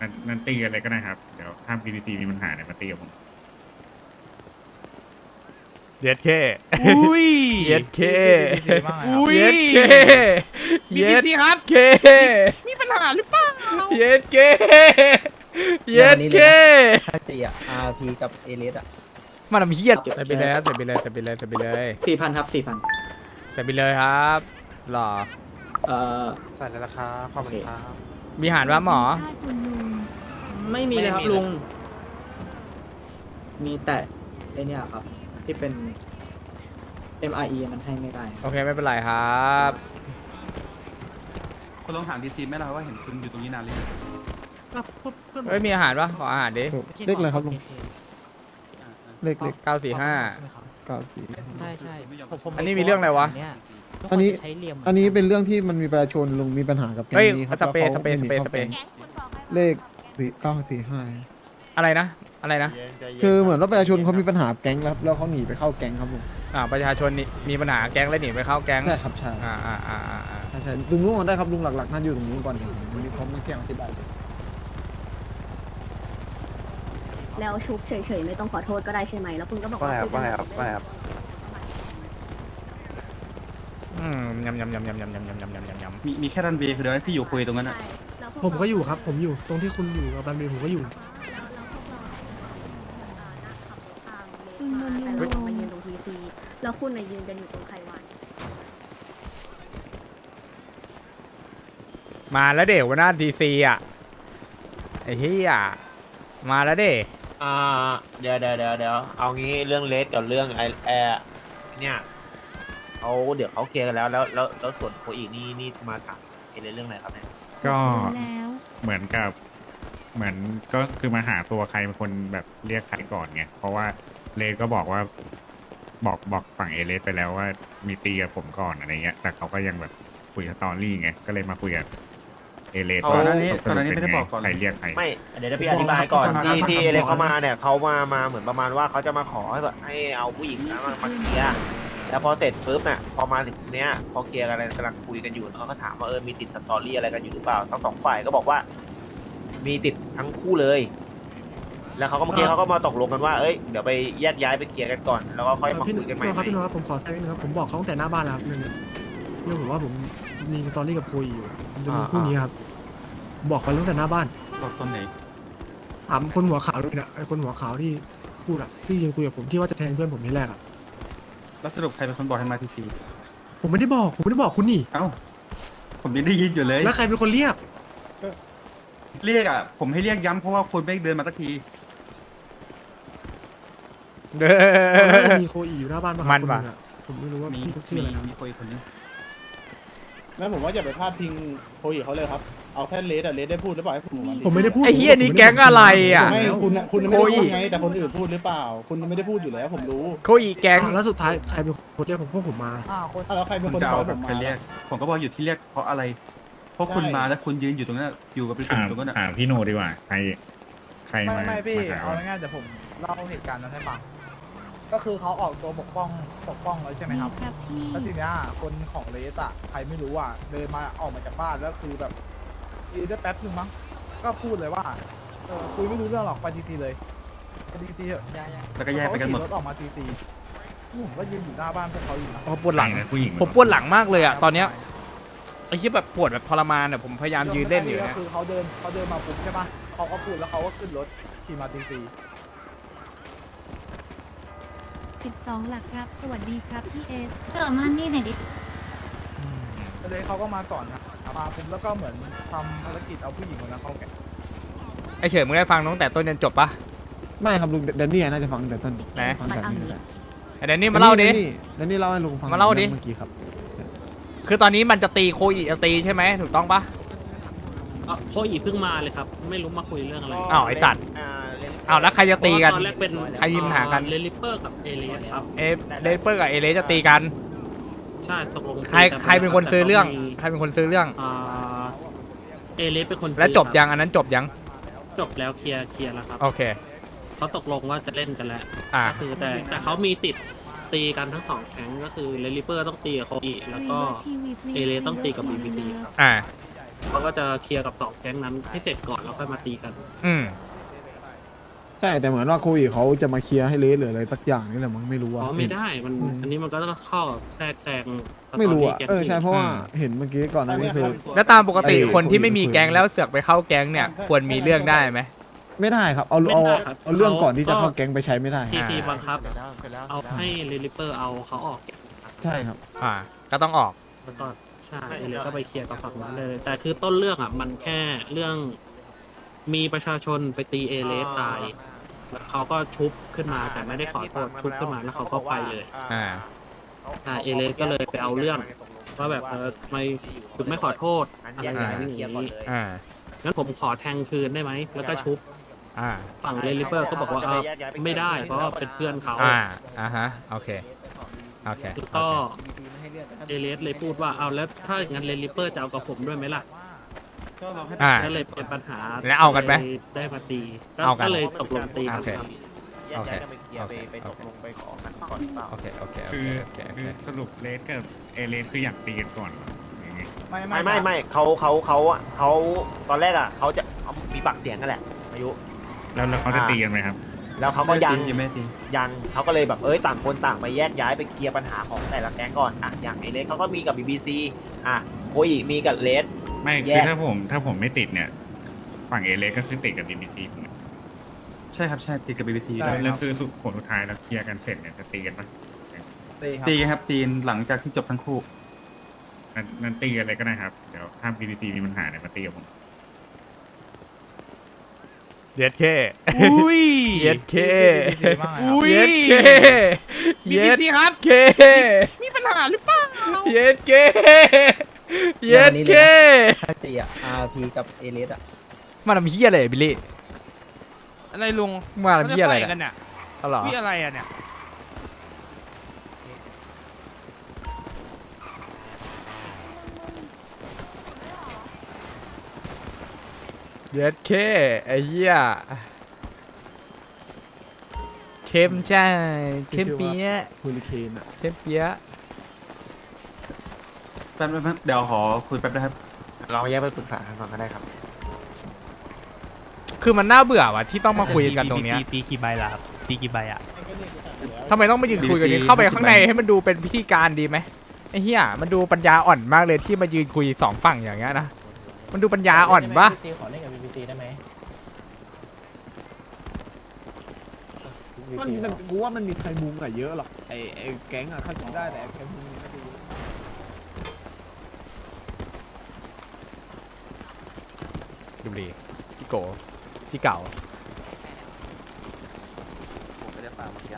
นั้นนั้นตีกันเลยก็ได้ครับ เดี๋ยวถ้า PDC มีปัญหาเนี่ยมาตีกับผม เย็ดเคอุ้ยเย็ดเคอุ้ยเย็ดเคบีเย็บีดซีครับเคมีปัญหาหรือเปล่าเย็ดเคเย็ดเคตีอะ RP กับเอเลสอะมันทำเฮียใส่ไปเลยครับใส่ไปเลยใส่ไปเลยใส่ไปเลยสี่พันครับสี่พันใส่ไปเลยครับหล่อเอ่อใส่เลยราคาขอบคุณครับ มีอาหารว่าหมอ ไม่มีเลยครับลุง มีแต่ไอเนี่ยครับ ที่เป็น MRE มันให้ไม่ได้โอเคไม่เป็นไรครับ คุณลองถามดีซีไหมล่ะว่าเห็นคุณอยู่ตรงนี้นานหรือยังเฮ้ยมีอาหารปะขออาหารดิเลขอะไรครับลุงเลขเลขเก้าสี่ห้า เก้าสี่ ใช่ใช่อันนี้มีเรื่องอะไรวะ อันนี้ใช้เหลี่ยมอันนี้เป็นเรื่องที่มันมีประชาชนลุงมีปัญหากับแก๊งเฮ้ยนี้ครับสเปรย์แล้วสเปรย์ขาสเปรย์ไม่มีสเปรย์คอบครัวเลขสี่เก้าสี่ห้าอะไรนะ อะไรนะ คือเหมือนว่าประชาชนเขามีปัญหากับแก๊งแล้วครับแล้วเขาหนีไปเข้าแก๊งครับลุงอ่า ประชาชนนี่มีปัญหาแก๊งแล้วหนีไปเข้าแก๊ง ใช่ครับใช่อ่าอ่าอ่าอ่าอ่าใช่ใช่ลุงรู้ก่อนได้ครับลุงหลักๆท่านอยู่ตรงนู้นก่อนเดี๋ยวผมมีพร้อมมาแก้งอธิบายเลยแล้วชุบเฉยๆไม่ต้องขอโทษก็ได้ใช่ไหมแล้วคุณก็บอกว่าว่าไงครับว่าไงครับอืม ยำยำยำยำยำยำยำยำยำยำยำมีมีแค่รันเวย์คือเดี๋ยวให้พี่อยู่คุยตรงนั้นอะผมก็อยู่ครับ ผมอยู่ตรงที่คุณอยู่กับบันเบผมก็อยู่แล้วแล้วพวกเราอ่านั่งขับรถตามเลนแต่เรามายืนตรงทีซีแล้วคุณน่ะยืนกันอยู่ตรงไขวานมาแล้วเดี๋ยวหน้าดีซีอะไอ้เหี้ยมาแล้วเด้อ่าเดี๋ยวเดี๋ยวเดี๋ยวเดี๋ยวเอางี้เรื่องเลสกับเรื่องไอแอร์เนี่ย เขาเดี๋ยวเขาเคลียร์กันแล้วแล้วแล้วแล้วส่วนโคอีกนี่นี่มาถามเอเลเรื่องอะไรครับเนี่ยก็เหมือนกับ เหมือนก็คือมาหาตัวใครเป็นคนแบบเรียกใครก่อนไงเพราะว่าเลสก็บอกว่าบอกบอกฝั่งเอเลสไปแล้วว่ามีตีกับผมก่อนอะไรเงี้ย แต่เขาก็ยังแบบคุยสตอรี่ไงก็เลยมาคุยกับเอเลสก่ว่าอนหน้านี้สรุปก่อนหน้านี้เป็นไม่ได้ไงบอกก่อน ใครเรียกใคร ไม่เดี๋ยวเดี๋ยวพี่อธิบายก่อนบอกที่บอกที่บอกเอเลบอกเขามาเนี่ยเขามามาเหมือนประมาณว่าเขาจะมาขอให้แบบให้เอาผู้หญิงนะมามาเคลียร์ แล้วพอเสร็จปุ๊บเนี่ยพอมาถึงเนี้ย พอเคลียร์กันอะไรกำลังคุยกันอยู่เขาก็ถามว่าเออมีติดสตอรี่อะไรกันอยู่หรือเปล่าทั้งสองฝ่ายก็บอกว่า มีติดทั้งคู่เลย แล้วเขาก็เมื่อกี้เขาก็มาตกลงกันว่าเอ้ยเดี๋ยวไปแยกย้ายไปเคลียร์กันก่อนแล้วก็ค่อยมาพี่คุยกันใหม่พี่โนครับพี่โนครับผมขอแทรกนิดนึงครับผมบอกเขาตั้งแต่หน้าบ้านแล้วครับเรื่องนี้เรื่องผมว่าผมมีสตอรี่กับคุยอยู่ผมจะมีพรุ่งนี้ครับผมบอกเขาตั้งแต่หน้าบ้าน บอกตอนไหน ถามคนหัวขาวด้วยนะไอ้คนหัวขาวที่พูดอะที่ยืนคุยกับผมที่ว่าจะแทงเพื่อนผมที่แรกอะ แล้วสรุปใครเป็นคนบอกให้มาทีซีผมไม่ได้บอก ผมไม่ได้บอกคุณนี่ เอ้า ผมยังได้ยินอยู่เลย แล้วใครเป็นคนเรียก เรียกอะ ผมให้เรียกย้ำเพราะว่าคนไม่เดินมาสักที เด้ตอนแรกอมีโคอีอยู่หน้าบ้านปะคมัรับนคนหปะนึงอะผมไม่รู้ว่ามีพี่ชื่อมีอะไรนะมีคุยคนนึงแม่ผมว่าอย่าไปพาดพิงโคอีเขาเลยครับ เอาแค่เลสอะเลสได้พูดหรือเปล่าให้ผมผมไม่ได้พูดไอ้เหี้ยนี่แก๊งอะไรอะ ไม่คุณน่ะคุณไม่ได้โคพูอีดไงแต่คนอื่นพูดหรือเปล่า คุณไม่ได้พูดอยู่แล้วผมรู้โคอีแก๊งอะแล้วสุดท้ายใครเป็นคนเรียกผมพวกผมมา อะแล้วใครเป็นคุณคนจะบเอาอกแบผบมไปมาเรียก ผมก็บอกอยู่ที่เรียกเพราะอะไร เพราะคุณใช่มาแล้วคุณยืนอยู่ตรงนั้นอยู่กับประชุมถามตรงนั้นอะถามพี่โนดีกว่า ใคร ใครไม่มาไม่พี่มาหาเอาง่ายๆแต่ผมเล่าเหตุการณ์นั้นให้ฟัง ก็คือเขาออกตัวปกป้องปกป้องเลยใช่ไหมครับ แล้วทีเนี้ยคนของเลสอะใครไม่รู้อะเดินมาออกมาจากบ้านแล้วคือแบบ ยืนได้แป๊บนึงมั้ง ก็พูดเลยว่า เออคุยไม่รู้เรื่องหรอกไปทีซีเลยไปทีซีเถอะแล้วก็แยกไปกันหมด เขาขี่รถออกมาทีซีผมก็ยืนอยู่หน้าบ้านพวกเขาอยู่นะอ๋อปวดหลังใครนะผู้หญิงผมปวดหลังมากเลยอะ ตอนเนี้ยไอ้ที่แบบปวดแบบทรมานอะผมพยายามยืนเล่นอยู่ก็เนี่ยคือเขาเดินเขาเดินมาปุ๊บใช่ปะเขาก็พูดแล้วเขาก็ขึ้นรถขี่มาทีซีสิบสองหลักครับ สวัสดีครับพี่เอสเออมานี่หน่อยดิ เลยเขาก็มาก่อนนะ มาปุ๊บแล้วก็เหมือนทำภารกิจเอาผู้หญิงคนนั้นเข้าแกงไอ้เฉยมึงได้ฟังตั้งแต่ต้นจนจบปะ ไม่ครับลุงแดนนี่น่าจะฟังแต่ต้นไหน ฟังแต่นี่แหละไอ้แดนนี่มาเล่าดิ แดนนี่เล่าให้ลุงฟังมาเล่าดิ เมื่อกี้ครับคือตอนนี้มันจะตีโคอีจะตีใช่ไหมถูกต้องปะโคอีเพิ่งมาเลยครับ ไม่รู้มาคุยเรื่องอะไรอ้าวไอ้สัตว์อ่าเลนอ้าวแล้วใครจะตีกันตอนแรกเป็นใครมีปัญหากัน เลลิเปอร์กับเอเลสครับ เอเลเปอร์กับเอเลจะตีกัน ใช่ตกลงใครใครเป็นคนซื้อเรื่องใครเป็นคนซื้อเรื่อง อ่าเอเลสเป็นคนซื้อแล้วจบครับยังอันนั้นจบยังจบแล้วเคลียร์เคลียร์แล้วครับโอเค เขาตกลงว่าจะเล่นกันแล้ว อ่า ก็คือแต่แต่เขามีติดตีกันทั้งสองแก๊งก็คือเลลิเปอร์ต้องตีกับโคอีแล้วก็เอเลต้องตีกับ BBC ครับอ่า เขาก็จะเคลียร์กับสองแก๊งนั้นให้เสร็จก่อนแล้วค่อยมาตีกัน อืม ใช่แต่เหมือนว่าโควิดเขาจะมาเคลียร์ให้เลสหรืออะไรสักอย่างนี่แหละมึงไม่รู้อ๋อะอไม่ได้มันอืม อันนี้มันก็ต้องเข้าแทรกแซงสตอไม่รู้รี่อะแก๊งเออใช่เพราะว่าอืมเห็นเมื่อกี้ก่อนหน้านี้คือ แล้วตามปกติไอ้ คนที่ไม่มีคุยแก๊งแล้วเสือกไปเข้าแก๊งเนี่ย ควรมีเรื่องได้ไหม ไม่ได้ครับเอาเอาเอาเรื่องก่อนที่จะเข้าแก๊งไปใช้ไม่ได้ ทีซีบังคับ เอาให้เรลิเปอร์เอาเขาออกแก๊งใช่ครับ อ่า ก็ต้องออก แล้วก็ใช่เอเลสก็ไปเคลียร์กับฝั่งนั้นเลย แต่คือต้นเรื่องอะมันแค่เรื่อง มีประชาชนไปตีเอเลสตาย แล้วเขาก็ชุบขึ้นมาแต่ไม่ได้ขอโทษชุบขึ้นมาแล้วเขาก็ไปเลย อ่า อ่าเอเลสก็เลยไปเอาเรื่องว่าแบบเออทำไมคุณไม่ขอโทษอะไรอย่างนี้อย่างนี้อ่า งั้นผมขอแทงคืนได้ไหมแล้วก็ชุบอ่า ฝั่งเรลิเปอร์ก็บอกว่าเออไม่ได้เพราะว่าเป็นเพื่อนเขาอ่า อ่าฮะ โอเค โอเคแล้วก็เอเลสเลยพูดว่าเอาแล้วถ้าอย่างนั้นเรลิเปอร์จะเอากับผมด้วยไหมล่ะ ก็เราให้อ่า ก็เลยเป็นปัญหาแล้วเอากันไหมลยได้มาตีเอากัน ก็เลยตกลงตีกันโอเค ครับแยกย้ายกันไปเคลียร์ไปไปตกลงไปขอกันก่อนหรือเปล่า โอเค โอเค โอคืเค อโอเค โอคืเคอสรุปเลสกับเอเลสคืออยากตีกันก่อนเหรออย่างงี้ไม่ไม่ไม่ไม่เขาเขาเขาอะเขาตอนแรกอะเขาจะเอามีปากเสียงกันแหละอายุ แล้วแล้วเขาจะตีกันไหมครับ แล้วเขาก็ยัง ยังไม่ตียังเขาก็เลยแบบเอ้ยต่างคนต่างไปแยกย้ายไปเคลียร์ปัญหาของแต่ละแก๊งก่อนอะอย่างไอเลสเขาก็มีกับ BBC อะโคอีมีกับเลส ไม่แยคือก ถ้าผมถ้าผมไม่ติดเนี่ย ฝั่งเอเลสก็คือติดกับ BBC ถูกไหมใช่ครับใช่ตีกับ BBC ใช่ได้แล้วคือสุดผลสุดท้ายแล้วเคลียร์กันเสร็จเนี่ยจะตีกันปะตีครับตีกันครับตีหลังจากที่จบทั้งคู่นั้นนั้นตีกันอะไรก็ได้ครับเดี๋ยวถ้า BBC มีปัญหาเนี่ยมาตีกับผมเย็ดเคอุ้ยเย็ดเคตีบ้างไงครับอุ้ยเย็ดเคบีเย็บีดซีครับเคมีปัญหาหรือเปล่าเย็ดเค เย็ดเคถ้าตีอะ RP กับเอเลสอะมาทำเฮียอะไรบิลลี่ อะไรลุงมาทำเฮียอะไรขาจเนกันยเนี่ยเอาเหรอพี่อะไรอะเนี่ยเย็ดเคไอ้เหี้ยเข้มใช่เข้มเปี๊ยะฮูลิเคนอะเข้มเปี๊ยะ แป๊บนึงเดี๋ยวขอคุยแป๊บนะครับ เราแยกไปปรึกษากันก่อนก็ได้ครับ คือมันน่าเบื่อว่ะที่ต้องมาคุยกันตรงเนี้ยตีกี่ใบล่ะครับตีกี่ใบอะทำไมต้องมายืนคุยกัน BBC เข้าไปข้างในให้มันดูเป็นพิธีการดีไหมไอ้เหี้ยมันดูปัญญาอ่อนมากเลยที่มายืนคุยสองฝั่งอย่างเงี้ยนะมันดูปัญญาอ่อนปะขอเล่นกับ BBC ได้ไหม มันมันกูว่ามันมีไทยมุงอะเยอะหรอกไอไอแก๊งอะเข้าใจได้แต่ไอ้แก๊งมุงไม่ได้เยอะดูดีพี่โกที่เก่า ผมไม่ได้ฟังเมื่อกี้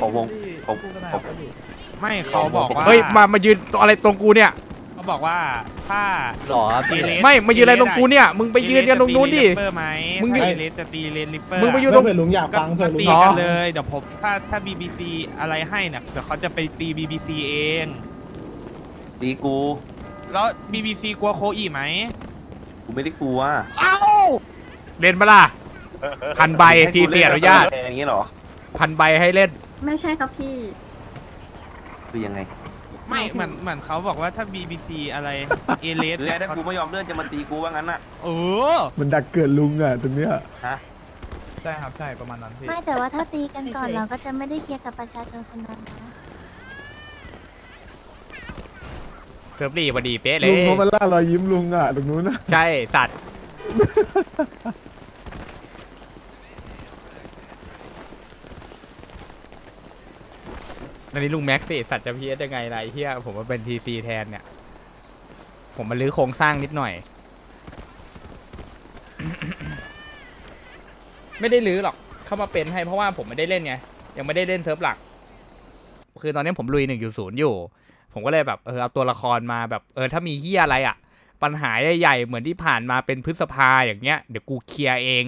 ผมวงผมไม่เขาบอกว่าเฮ้ยมามายืนตัวอะไรตรงกูเนี่ย เขาบอกว่าถ้า หรอเอเลสไม่มายืนอะไรตรงกูเนี่ย มึงไปยืนกันตรงนู้นดิเอเลสจะตีเรลิปเปอร์ไหมมึงยืน ถ้าเอเลสจะตีเลนลิปเปอร์มึงไปยืนเผื่อลุงอยากก็ฟังเผื่อลุงตีอยากกัฟันงเลยเดี๋ยวผมถ้าถ้า BBC อะไรให้เนี่ยเดี๋ยวเขาจะไปตี BBC เองสีกู แล้ว BBC กลัวโคอีไหมกูไม่ได้กลัวเอ้าเล่นปะล่ะ พันใบทีเสียอนุญาตอย่างนี้เหรอพันใบให้เล่น ไม่ใช่ครับพี่ คือยังไงไม่เหมือนเหมือนเขาบอกว่าถ้า BBC อะไรเอเลสแล้วถ้ากูไม่ยอมเลื่อนจะมาตีกูว่างั้นน่ะเออมันดักเกิดลุงอะตรงเนี้ยใช่ครับใช่ประมาณนั้นพี่ ไม่แต่ว่าถ้าตีกันก่อนเฉยๆเราก็จะไม่ได้เคลียร์กับประชาชนคนนั้นนะ เซิร์ฟรีพอดีเป๊ะเลลุงยเขามาล่ารอยยิ้มลุงอะตรงนู้นนะใช่สัตว์ อันนี้ลุงแม็กซี่สัตว์จะพีเอสยังไงล่ะไอ้เฮียผมมาเป็นทีซีแทนเนี่ย ผมมาลื้อโครงสร้างนิดหน่อย ไม่ได้ลื้อหรอก เข้ามาเป็นให้เพราะว่าผมไม่ได้เล่นไง ยังไม่ได้เล่นเซิร์ฟหลัก คือตอนนี้ผมลุยหนึ่งอยู่ศูนย์อยู่ ผมก็เลยแบบเออเอาตัวละครมาแบบเออถ้ามีเฮียอะไรอะปัญหาใหญ่ๆเหมือนที่ผ่านมาเป็นพฤษภาอย่างเงี้ยเดี๋ยวกูเคลียร์เอง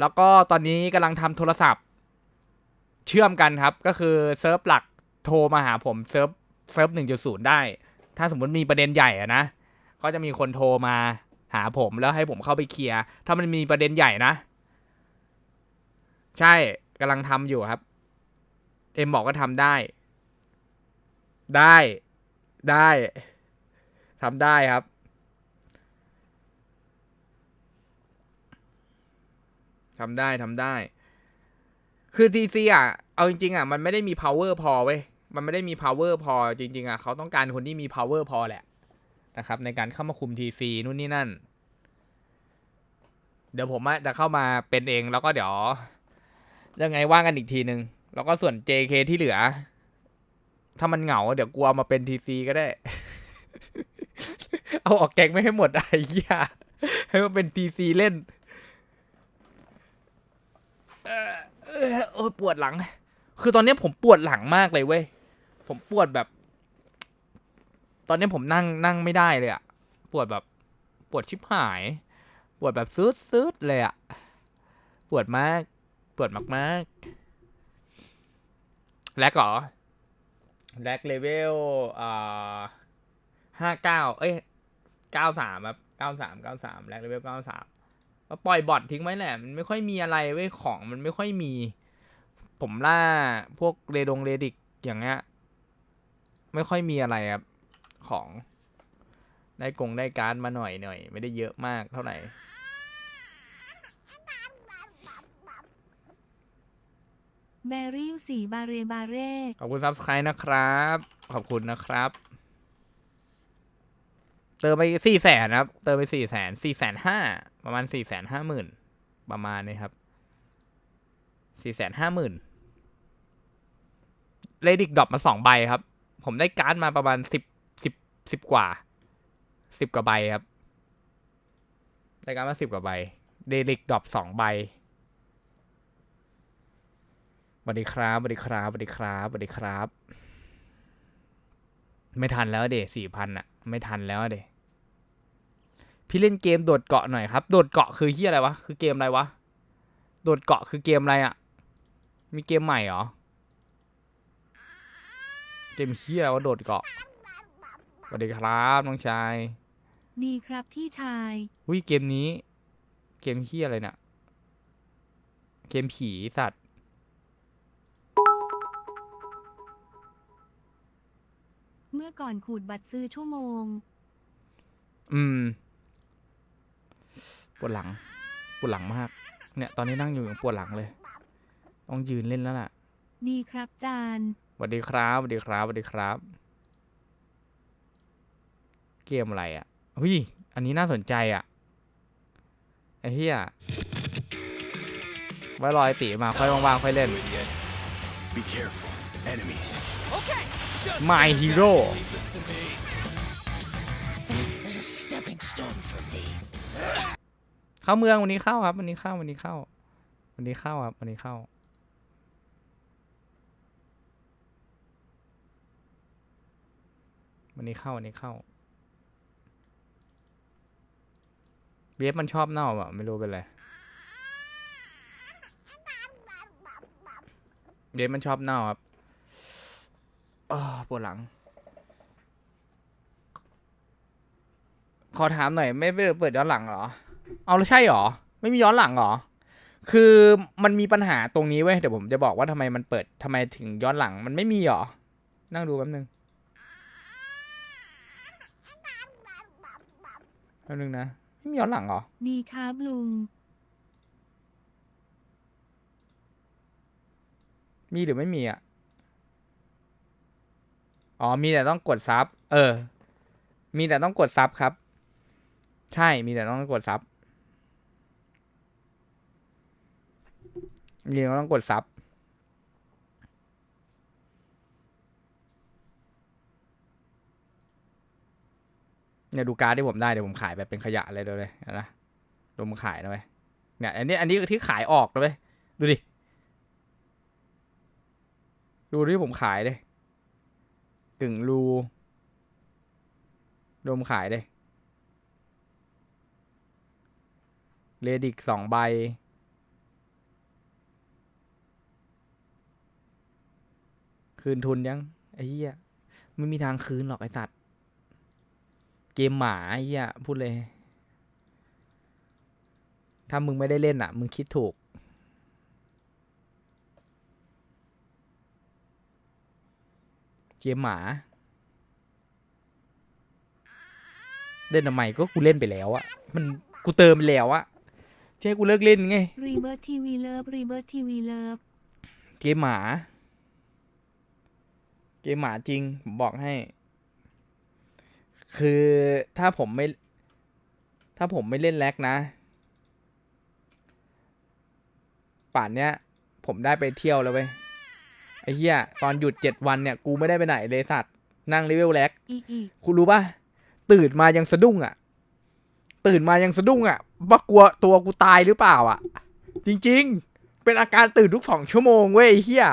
แล้วก็ตอนนี้กำลังทำโทรศัพท์ เชื่อมกันครับก็คือเซิร์ฟหลักโทรมาหาผมเซิร์ฟเซิร์ฟหนึ่งจุดศูนย์ได้ ถ้าสมมติมีประเด็นใหญ่อะนะ ก็จะมีคนโทรมาหาผมแล้วให้ผมเข้าไปเคลียร์ถ้ามันมีประเด็นใหญ่นะ ใช่กำลังทำอยู่ครับ เอ็มบอกก็ทำได้ ได้ได้ทำได้ครับ ทำได้ทำได้ คือทีซีอะ เอาจริงๆอะ มันไม่ได้มี power พอเว้ย มันไม่ได้มี power พอ จริง ๆ อะ เขาต้องการคนที่มี power พอแหละ นะครับ ในการเข้ามาคุมทีซีนู่นนี่นั่น เดี๋ยวผมจะเข้ามาเป็นเองแล้วก็เดี๋ยวยังไงว่างกันอีกทีนึง แล้วก็ส่วน JK ที่เหลือ ถ้ามันเหงา เดี๋ยวกลัวมาเป็นทีซีก็ได้ เอาออกแกงไม่ให้หมดไอ้เหี้ยให้มันเป็นทีซีเล่นเออเอ่อโอ้ยปวดหลัง คือตอนนี้ผมปวดหลังมากเลยเว้ย ผมปวดแบบ ตอนนี้ผมนั่งนั่งไม่ได้เลยอะปวดแบบ ปวดชิบหาย ปวดแบบซืดซืดเลยอะปวดมาก ปวดมากมากๆแลกเหรอ แลกเลเวลอ่าห้าเก้าเอ้ยเก้าสามครับเก้าสามเก้าสามแลกเลเวลเก้าสามก็ปล่อยบอททิ้งไว้แหละ มันไม่ค่อยมีอะไรเว้ยของมันไม่ค่อยมี ผมล่าพวกเรดงเรดิกอย่างเงี้ยไม่ค่อยมีอะไรครับ ของ ได้กงได้การ์ดมาหน่อยหน่อย ไม่ได้เยอะมากเท่าไหร่ แบรี่สีบาเรบาเร่ขอบคุณซับสไครต์นะครับ ขอบคุณนะครับ เติมไปสี่แสนครับ เติมไปสี่แสนสี่แสนห้าประมาณสี่แสนห้าหมื่นประมาณนี้ครับสี่แสนห้าหมื่นเลดิกดรอปมาสองใบครับ ผมได้การ์ดมาประมาณสิบสิบสิบกว่าสิบกว่าใบครับได้การ์ดมาสิบกว่าใบเดลิกดรอปสองใบ วัสดีครับสวัสดีครับสวัสดีครับสวัสดีครับ ไม่ทันแล้วเดสี่พันอะไม่ทันแล้วเดพี่เล่นเกมโดดเกาะหน่อยครับ โดดเกาะคือเฮียอะไรวะ คือเกมอะไรวะ โดดเกาะคือเกมอะไรอะมีเกมใหม่เหรอ เกมเฮียอะไรวะโดดเกาะสวัสดีครับน้องชายดีครับพี่ชายวิเกมนี้ เกมเฮียอะไรเนี่ยเกมผีสัตว์ มื่อก่อนขูดบัตรซื้อชั่วโมง อืม ปวดหลัง ปวดหลังมาก เนี่ย ตอนนี้นั่งอยู่ยังปวดหลังเลย ต้องยืนเล่นแล้วล่ะ ดีครับจานสวัสดีครับสวัสดีครับสวัสดีครับ เกมอะไรอะวิอันนี้น่าสนใจอะ ไอ้เหี้ยไว้รอไอติมาค่อยว่างๆค่อยเล่น Be careful. Enemies. My Hero This is a stepping stone for me. เข้าเมืองวันนี้เข้าครับ วันนี้เข้าวันนี้เข้า วันนี้เข้าครับ วันนี้เข้า วันนี้เข้าวันนี้เข้าเบฟมันชอบเน่าอะ ไม่รู้เป็นไรเบฟมันชอบเน่าครับอ้อ ปวดหลัง ขอถามหน่อย ไม่เปิดย้อนหลังเหรอ เอาแล้วใช่เหรอ ไม่มีย้อนหลังเหรอ คือมันมีปัญหาตรงนี้เว้ย เดี๋ยวผมจะบอกว่าทำไมมันเปิดทำไมถึงย้อนหลัง มันไม่มีเหรอ นั่งดูแป๊บนึง แป๊บนึงนะ ไม่มีย้อนหลังเหรอ ดีครับลุง มีหรือไม่มีอะ อ๋อมีแต่ต้องกดซับเออ มีแต่ต้องกดซับครับ ใช่มีแต่ต้องกดซับมีแต่ต้องกดซับเนี่ยดูการ์ดที่ผมได้เดี๋ยวผมขายแบบเป็นขยะเลยเดี๋ยวเลยนะดูมขายนะเว้ยเนี่ยอันนี้อันนี้ที่ขายออกนะเว้ยดูดิ ดูที่ผมขายเลย กึ่งรูรวมขายเลยเลดิกสองใบ คืนทุนยัง ไอ้เหี้ยไม่มีทางคืนหรอกไอ้สัตว์ เกมหมาไอ้เหี้ยพูดเลย ถ้ามึงไม่ได้เล่นอะ มึงคิดถูก กมหมา เล่นทำไมก็กูเล่นไปแล้วอะมันกูเติมไปแล้วอะจะให้กูเลิกเล่นไงรีเบิร์ทีวีเลิฟรีเบิร์ทีวีเลิฟเกมหมา เกมหมาจริงผมบอกให้ คือถ้าผมไม่ ถ้าผมไม่เล่นแล็กนะ ป่านเนี้ย ผมได้ไปเที่ยวแล้วเว้ย ไอ้เหี้ยตอนหยุดเจ็ดวันเนี่ยกูไม่ได้ไปไหนเลยสัตว์นั่งเลเวลแล็กอีอีคุณรู้ป่ะตื่นมายังสะดุ้งอะ ตื่นมายังสะดุ้งอะว่ากลัวตัวกูตายหรือเปล่า อะ จริง ๆ เป็นอาการตื่นทุกสองชั่วโมงเว้ยไอ้เฮีย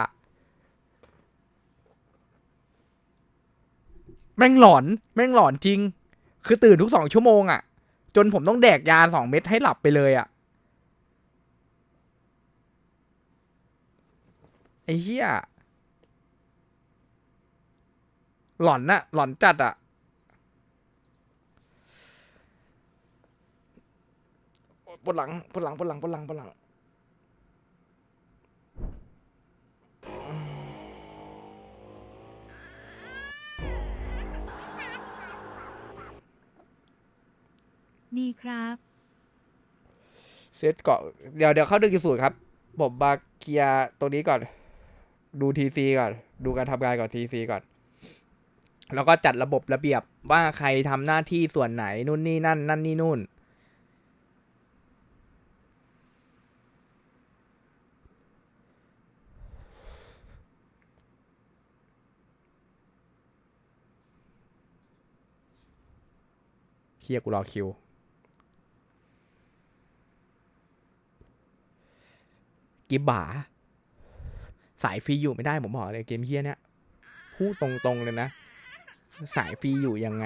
แม่งหลอน แม่งหลอนจริง คือตื่นทุกสองชั่วโมงอะ จนผมต้องแดกยาสองเม็ดให้หลับไปเลยอะไอ้เฮีย หลอนน่ะ หลอนจัดอะ ปวดหลัง ปวดหลัง ปวดหลัง ปวดหลัง ปวดหลังดีครับ เซตเกาะ เดี๋ยวเดี๋ยวเข้าดึงสูตรครับ ผมมาเคลียร์ตรงนี้ก่อน ดูทีซีก่อน ดูการทำงานก่อนทีซีก่อน แล้วก็จัดระบบระเบียบว่าใครทำหน้าที่ส่วนไหนนู่นนี่นั่น นั่นนี่นู่นเฮียกูรอคิวกิบบ่าสายฟรีอยู่ไม่ได้ผมบอกเลยเกมเฮียเนี่ยพูดตรงๆเลยนะ สายฟรีอยู่ยังไง